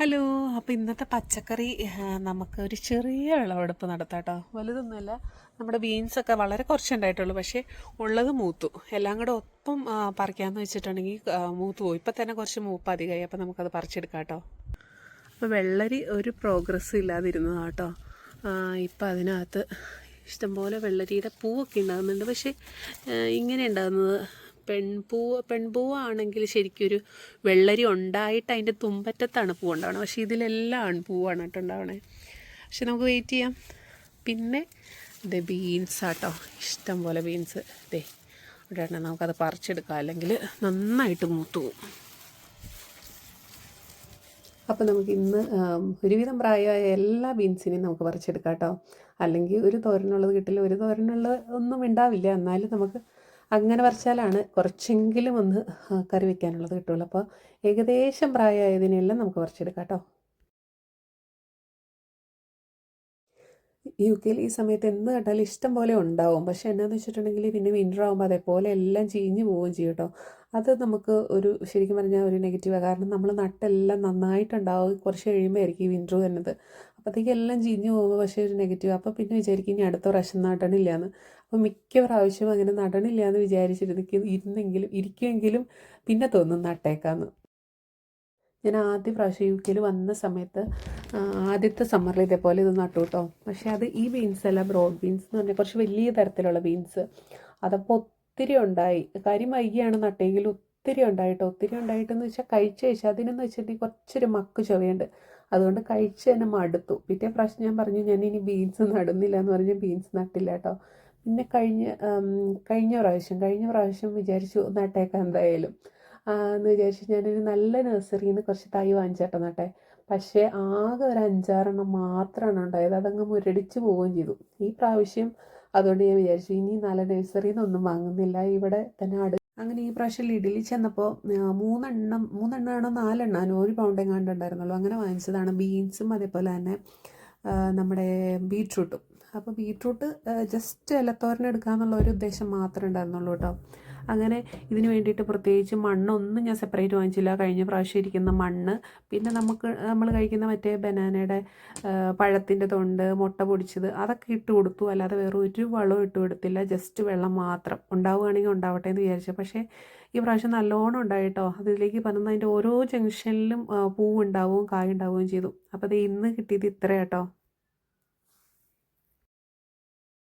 Hello അപ്പോൾ ഇന്നത്തെ പച്ചക്കറി നമുക്ക് ഒരു ചെറിയ വിളവെടുപ്പ് നടത്താം കേട്ടോ വലുതൊന്നുമല്ല നമ്മുടെ ബീൻസൊക്കെ വളരെ കുറച്ചുണ്ടായിട്ടുള്ളൂ. പക്ഷേ ഉള്ളത് മൂത്തു. എല്ലാം കൂടെ ഒപ്പം പറിക്കാമെന്ന് വെച്ചിട്ടുണ്ടെങ്കിൽ മൂത്തു പോകും ഇപ്പം തന്നെ കുറച്ച് മൂപ്പ് അധികമായി. അപ്പോൾ നമുക്കത് പറിച്ചെടുക്കാം കേട്ടോ അപ്പോൾ വെള്ളരി ഒരു പ്രോഗ്രസ് ഇല്ലാതിരുന്നതാണ് കേട്ടോ ഇപ്പം അതിനകത്ത് ഇഷ്ടംപോലെ വെള്ളരിയുടെ പൂവൊക്കെ ഉണ്ടാകുന്നുണ്ട്. പക്ഷേ ഇങ്ങനെ ഉണ്ടാകുന്നത് പെൺപൂവ് പെൺപൂവാണെങ്കിൽ ശരിക്കും ഒരു വെള്ളരി ഉണ്ടായിട്ട് അതിന്റെ തുമ്പറ്റത്താണ് പൂ ഉണ്ടാവണത്. പക്ഷേ ഇതിലെല്ലാം ആൺപൂവാണ് കേട്ടോ ഉണ്ടാവണേ. പക്ഷെ നമുക്ക് വെയിറ്റ് ചെയ്യാം. പിന്നെ ഇത് ബീൻസ് ആട്ടോ. ഇഷ്ടം പോലെ ബീൻസ് ദേ ഇവിടെ ഉണ്ടെങ്കിൽ നമുക്കത് പറിച്ചെടുക്കാം. അല്ലെങ്കിൽ നന്നായിട്ട് മൂത്ത് പോകും അപ്പോൾ നമുക്ക് ഇന്ന് ഒരുവിധം പ്രായമായ എല്ലാ ബീൻസിനെയും നമുക്ക് പറിച്ചെടുക്കാം കേട്ടോ. അല്ലെങ്കിൽ ഒരു തോരനുള്ളത് കിട്ടില്ല ഒരു തോരനുള്ളത് ഒന്നും ഉണ്ടാവില്ല. എന്നാലും നമുക്ക് അങ്ങനെ പറിച്ചാലാണ് കുറച്ചെങ്കിലും ഒന്ന് കറി വയ്ക്കാനുള്ളത് കിട്ടുള്ളൂ. അപ്പോൾ ഏകദേശം പ്രായമായതിനെല്ലാം നമുക്ക് പറിച്ചെടുക്കാം കേട്ടോ. യു കെയിൽ ഈ സമയത്ത് എന്ത് കേട്ടാലും ഇഷ്ടം പോലെ ഉണ്ടാവും. പക്ഷെ എന്നാന്ന് വെച്ചിട്ടുണ്ടെങ്കിൽ പിന്നെ വിന്റർ ആകുമ്പോൾ അതേപോലെ എല്ലാം ചീഞ്ഞ് പോവുകയും ചെയ്യും കേട്ടോ അത് നമുക്ക് ഒരു ശരിക്കും പറഞ്ഞാൽ ഒരു നെഗറ്റീവാണ് കാരണം നമ്മൾ നട്ടെല്ലാം നന്നായിട്ടുണ്ടാവും. കുറച്ച് കഴിയുമ്പോൾ ആയിരിക്കും ഈ വിന്റർ വരുന്നത്. അപ്പോഴത്തേക്ക് എല്ലാം ചീഞ്ഞ് പോകുമ്പോൾ പക്ഷേ ഒരു നെഗറ്റീവ് അപ്പോൾ പിന്നെ വിചാരിക്കും ഇനി അടുത്ത പ്രാവശ്യം നടണില്ല എന്ന് അപ്പോൾ മിക്ക പ്രാവശ്യവും അങ്ങനെ നടണില്ല എന്ന് വിചാരിച്ചിരുന്നെങ്കിൽ ഇരുന്നെങ്കിലും ഇരിക്കുമെങ്കിലും പിന്നെ തോന്നും നട്ടേക്കാന്ന്. ഞാൻ ആദ്യ പ്രാവശ്യം യു കെയിൽ വന്ന സമയത്ത് ആദ്യത്തെ സമ്മറിൽ ഇതേപോലെ ഇത് നട്ടു കേട്ടോ പക്ഷേ അത് ഈ ബീൻസ് അല്ല ബ്രോഡ് ബീൻസ് എന്ന് പറഞ്ഞാൽ കുറച്ച് വലിയ തരത്തിലുള്ള ബീൻസ്. അതപ്പോൾ ഒത്തിരി ഉണ്ടായി. കാര്യം വൈകിയാണ് നട്ടെങ്കിൽ ഒത്തിരി ഉണ്ടായിട്ടോ. ഒത്തിരി ഉണ്ടായിട്ടെന്ന് വെച്ചാൽ കഴിച്ച് കഴിച്ചാൽ അതിനെന്ന് വെച്ചിട്ടുണ്ടെങ്കിൽ കുറച്ചൊരു മക്ക് ചുവയുണ്ട്. അതുകൊണ്ട് കഴിച്ച് തന്നെ മടുത്തു. പിറ്റേ പ്രാവശ്യം ഞാൻ പറഞ്ഞു ഞാൻ ഇനി ബീൻസ് നടുന്നില്ല എന്ന് പറഞ്ഞ് ബീൻസ് നട്ടില്ല കേട്ടോ പിന്നെ കഴിഞ്ഞ കഴിഞ്ഞ പ്രാവശ്യം കഴിഞ്ഞ പ്രാവശ്യം വിചാരിച്ചു നട്ടേക്കാം എന്തായാലും. എന്ന് വിചാരിച്ചു ഞാനൊരു നല്ല നഴ്സറിയിൽ നിന്ന് കുറച്ച് തൈ വാങ്ങിച്ചേട്ടോ നട്ടെ പക്ഷേ ആകെ ഒരു അഞ്ചാറെണ്ണം മാത്രമാണ് ഉണ്ടായത്. അതങ്ങ് മുരടിച്ച് പോവുകയും ചെയ്തു. ഈ പ്രാവശ്യം അതുകൊണ്ട് ഞാൻ വിചാരിച്ചു ഇനി നല്ല നഴ്സറിയിൽ നിന്നൊന്നും വാങ്ങുന്നില്ല. ഇവിടെ തന്നെ അടു അങ്ങനെ ഈ പ്രാവശ്യം ലിഡിലിൽ ചെന്നപ്പോൾ മൂന്നെണ്ണം മൂന്നെണ്ണമാണോ നാലെണ്ണാനോ ഒരു പൗണ്ട് എങ്ങാണ്ട് ഉണ്ടായിരുന്നുള്ളൂ. അങ്ങനെ വാങ്ങിച്ചതാണ്. ബീൻസും അതേപോലെ തന്നെ നമ്മുടെ ബീട്രൂട്ടും അപ്പോൾ ബീട്രൂട്ട് ജസ്റ്റ് ഇലത്തോരൻ എന്നുള്ള ഒരു ഉദ്ദേശം മാത്രമേ ഉണ്ടായിരുന്നുള്ളൂ കേട്ടോ. അങ്ങനെ ഇതിന് വേണ്ടിയിട്ട് പ്രത്യേകിച്ച് മണ്ണൊന്നും ഞാൻ സെപ്പറേറ്റ് വാങ്ങിച്ചില്ല. കഴിഞ്ഞ പ്രാവശ്യം ഇരിക്കുന്ന മണ്ണ്. പിന്നെ നമുക്ക് നമ്മൾ കഴിക്കുന്ന മറ്റേ ബനാനയുടെ പഴത്തിന്റെ തൊണ്ട് മുട്ട പൊടിച്ചത് അതൊക്കെ ഇട്ട് കൊടുത്തു. അല്ലാതെ വേറെ ഒരു വളവും ഇട്ട് കൊടുത്തില്ല. ജസ്റ്റ് വെള്ളം മാത്രം. ഉണ്ടാവുകയാണെങ്കിൽ ഉണ്ടാവട്ടെ എന്ന് വിചാരിച്ചു. പക്ഷേ ഈ പ്രാവശ്യം നല്ലോണം ഉണ്ടായിട്ടോ അതിലേക്ക് പതിനൊന്ന് അതിന്റെ ഓരോ ജംഗ്ഷനിലും പൂവുണ്ടാവുകയും കായ ഉണ്ടാവുകയും ചെയ്തു. അപ്പോൾ അത് ഇന്ന് കിട്ടിയത് ഇത്ര കേട്ടോ.